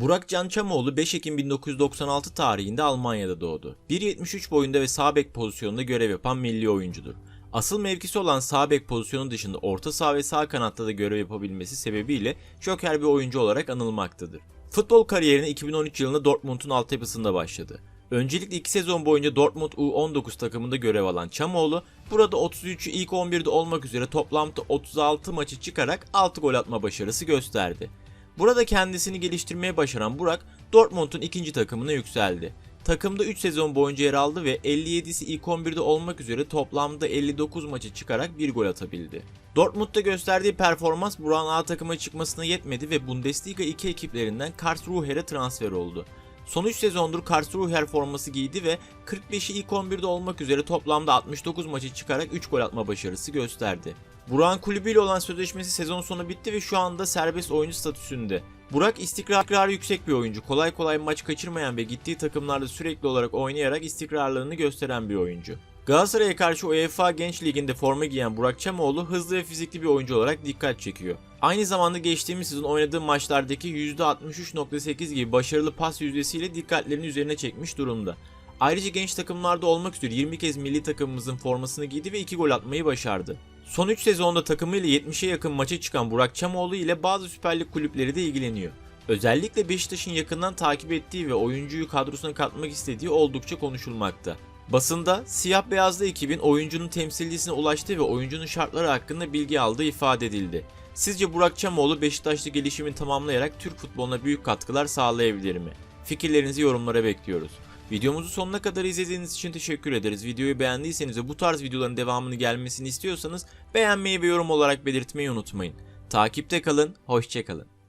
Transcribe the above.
Burak Can Çamoğlu 5 Ekim 1996 tarihinde Almanya'da doğdu. 1.73 boyunda ve sağ bek pozisyonunda görev yapan milli oyuncudur. Asıl mevkisi olan sağ bek pozisyonu dışında orta saha ve sağ kanatta da görev yapabilmesi sebebiyle joker bir oyuncu olarak anılmaktadır. Futbol kariyerine 2013 yılında Dortmund'un altyapısında başladı. Öncelikle 2 sezon boyunca Dortmund U19 takımında görev alan Çamoğlu, burada 33'ü ilk 11'de olmak üzere toplamda 36 maçı çıkarak 6 gol atma başarısı gösterdi. Burada kendisini geliştirmeye başaran Burak, Dortmund'un ikinci takımına yükseldi. Takımda 3 sezon boyunca yer aldı ve 57'si ilk 11'de olmak üzere toplamda 59 maçı çıkarak 1 gol atabildi. Dortmund'da gösterdiği performans Burak'ın A takıma çıkmasına yetmedi ve Bundesliga 2 ekiplerinden Karlsruhe'ye transfer oldu. Son 3 sezondur Karlsruher forması giydi ve 45'i ilk 11'de olmak üzere toplamda 69 maçı çıkarak 3 gol atma başarısı gösterdi. Burak'ın kulübüyle olan sözleşmesi sezon sonu bitti ve şu anda serbest oyuncu statüsünde. Burak istikrarı yüksek bir oyuncu. Kolay kolay maç kaçırmayan ve gittiği takımlarda sürekli olarak oynayarak istikrarlılığını gösteren bir oyuncu. Galatasaray'a karşı UEFA Genç Ligi'nde forma giyen Burak Çamoğlu hızlı ve fizikli bir oyuncu olarak dikkat çekiyor. Aynı zamanda geçtiğimiz sezon oynadığı maçlardaki %63.8 gibi başarılı pas yüzdesiyle dikkatlerini üzerine çekmiş durumda. Ayrıca genç takımlarda olmak üzere 20 kez milli takımımızın formasını giydi ve 2 gol atmayı başardı. Son 3 sezonda takımıyla 70'e yakın maça çıkan Burak Çamoğlu ile bazı Süper Lig kulüpleri de ilgileniyor. Özellikle Beşiktaş'ın yakından takip ettiği ve oyuncuyu kadrosuna katmak istediği oldukça konuşulmakta. Basında siyah beyazlı ekibin oyuncunun temsilcisine ulaştığı ve oyuncunun şartları hakkında bilgi aldığı ifade edildi. Sizce Burak Çamoğlu Beşiktaş'ta gelişimini tamamlayarak Türk futboluna büyük katkılar sağlayabilir mi? Fikirlerinizi yorumlara bekliyoruz. Videomuzu sonuna kadar izlediğiniz için teşekkür ederiz. Videoyu beğendiyseniz ve bu tarz videoların devamını gelmesini istiyorsanız beğenmeyi ve yorum olarak belirtmeyi unutmayın. Takipte kalın, hoşçakalın.